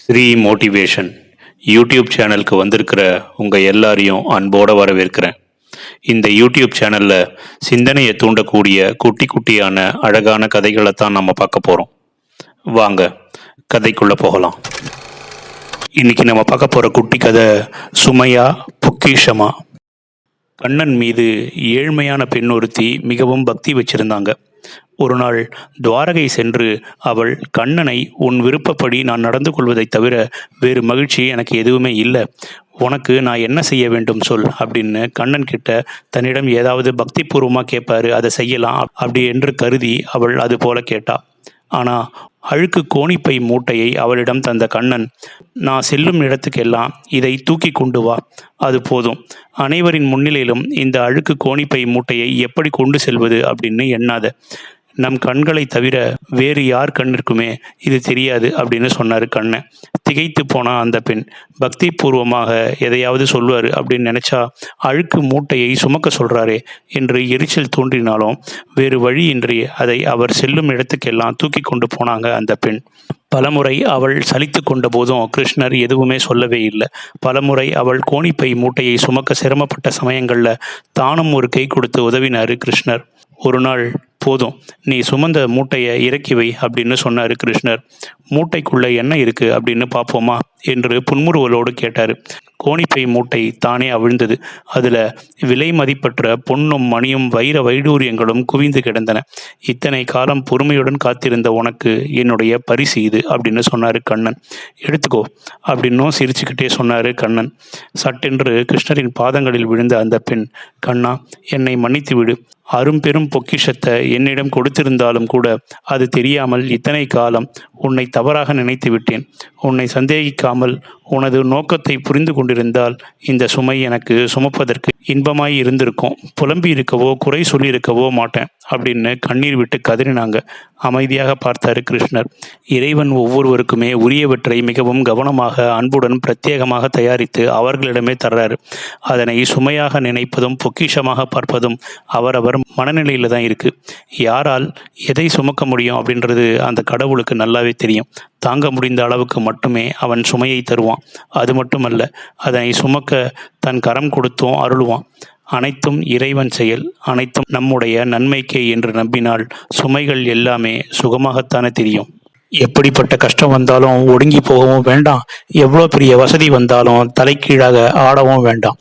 Sri motivation YouTube சேனலுக்கு வந்திருக்கிற உங்கள் எல்லாரையும் அன்போடு வரவேற்கிறேன். இந்த யூடியூப் சேனலில் சிந்தனையை தூண்டக்கூடிய குட்டி குட்டியான அழகான கதைகளை தான் நம்ம பார்க்க போகிறோம் வாங்க கதைக்குள்ளே போகலாம். இன்னைக்கு நம்ம பார்க்க போகிற குட்டி கதை சுமையா பொக்கிஷமா? கண்ணன் மீது ஏழ்மையான பெண் ஒருத்தி மிகவும் பக்தி வச்சுருந்தாங்க. ஒரு நாள் துவாரகை சென்று அவள் கண்ணனை உன் விருப்பப்படி நான் நடந்து கொள்வதைத் தவிர வேறு மகிழ்ச்சி எனக்கு எதுவுமே இல்லை. உனக்கு நான் என்ன செய்ய வேண்டும் சொல் அப்படின்னு கண்ணன் கிட்ட தன்னிடம் ஏதாவது பக்திபூர்வமாக கேட்பாரு அதை செய்யலாம் அப்படி என்று கருதி அவள் அது போல கேட்டா. ஆனா அழுக்கு கோணிப்பை மூட்டையை அவளிடம் தந்த கண்ணன் நான் செல்லும் இடத்துக்கெல்லாம் இதை தூக்கி கொண்டு வா அது போதும். அனைவரின் முன்னிலையிலும் இந்த அழுக்கு கோணிப்பை மூட்டையை எப்படி கொண்டு செல்வது? அப்படின்னு எண்ணாத. நம் கண்களை தவிர வேறு யார் கண்ணிற்குமே இது தெரியாது அப்படின்னு சொன்னார் கண்ணன். திகைத்து போனா அந்த பெண். பக்தி பூர்வமாக எதையாவது சொல்வார் அப்படின்னு நினைச்சா அழுக்கு மூட்டையை சுமக்க சொல்றாரே என்று எரிச்சல் தோன்றினாலும் வேறு வழியின்றி அதை அவர் செல்லும் இடத்துக்கெல்லாம் தூக்கி கொண்டு போனாங்க அந்த பெண். பலமுறை அவள் சலித்து கொண்ட போதும் கிருஷ்ணர் எதுவுமே சொல்லவே இல்லை. பலமுறை அவள் கோணிப்பை மூட்டையை சுமக்க சிரமப்பட்ட சமயங்களில் தானும் ஒரு கை கொடுத்து உதவினார் கிருஷ்ணர். ஒரு நாள் போதும். நீ சுமந்த மூட்டையை இறக்கி வை அப்படின்னு சொன்னார் கிருஷ்ணர். மூட்டைக்குள்ள என்ன இருக்கு அப்படின்னு பார்ப்போமா என்று புன்முறுவலோடு கேட்டார். கோணிப்பை மூட்டை தானே அவிழ்ந்தது. அதில் விலை மதிப்பற்ற பொன்னும் மணியும் வைர வைடூரியங்களும் குவிந்து கிடந்தன. இத்தனை காலம் பொறுமையுடன் காத்திருந்த உனக்கு என்னுடைய பரிசு இது அப்படின்னு சொன்னார் கண்ணன். எடுத்துக்கோ அப்படின்னும் சிரிச்சுக்கிட்டே சொன்னார் கண்ணன். சட்டென்று கிருஷ்ணரின் பாதங்களில் விழுந்த அந்த பெண் கண்ணா என்னை மன்னித்து விடு. அரும்பெரும் பொக்கிஷத்தை என்னிடம் கொடுத்திருந்தாலும் கூட அது தெரியாமல் இத்தனை காலம் உன்னை தவறாக நினைத்து விட்டேன். உன்னை சந்தேகிக்காமல் உனது நோக்கத்தை புரிந்து கொண்டிருந்தால் இந்த சுமை எனக்கு சுமப்பதற்கு இன்பமாய் இருந்திருக்கும். புலம்பி இருக்கவோ குறை சொல்லியிருக்கவோ மாட்டேன். அப்படின்னு கண்ணீர் விட்டு கதறினாங்க. அமைதியாக பார்த்தாரு கிருஷ்ணர். இறைவன் ஒவ்வொருவருக்குமே உரியவற்றை மிகவும் கவனமாக அன்புடன் பிரத்யேகமாக தயாரித்து அவர்களிடமே தர்றாரு. அதனை சுமையாக நினைப்பதும் பொக்கிஷமாக பார்ப்பதும் அவரவர் மனநிலையில் தான் இருக்கு. யாரால் எதை சுமக்க முடியும் அப்படின்றது அந்த கடவுளுக்கு நல்லாவே தெரியும். தாங்க முடிந்த அளவுக்கு மட்டுமே அவன் சுமையை தருவான். அது மட்டுமல்ல அதனை சுமக்க தன் கரம் கொடுத்தும் அருளுவான். அனைத்தும் இறைவன் செயல் அனைத்தும் நம்முடைய நன்மைக்கே என்று நம்பினால் சுமைகள் எல்லாமே சுகமாகத்தானே தெரியும். எப்படிப்பட்ட கஷ்டம் வந்தாலும் ஒடுங்கி போகவும் வேண்டாம். எவ்வளோ பெரிய வசதி வந்தாலும் தலைக்கீழாக ஆடவும் வேண்டாம்.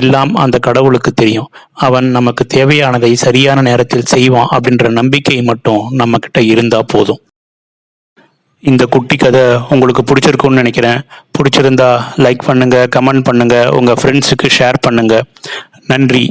எல்லாம் அந்த கடவுளுக்கு தெரியும். அவன் நமக்கு தேவையானதை சரியான நேரத்தில் செய்வான் அப்படின்ற நம்பிக்கை மட்டும் நம்மக்கிட்ட இருந்தால் இருந்தா போதும். இந்த குட்டி கதை உங்களுக்கு பிடிச்சிருக்கும்னு நினைக்கிறேன். பிடிச்சிருந்தா லைக் பண்ணுங்கள் கமெண்ட் பண்ணுங்கள் உங்கள் ஃப்ரெண்ட்ஸுக்கு ஷேர் பண்ணுங்கள் நன்றி.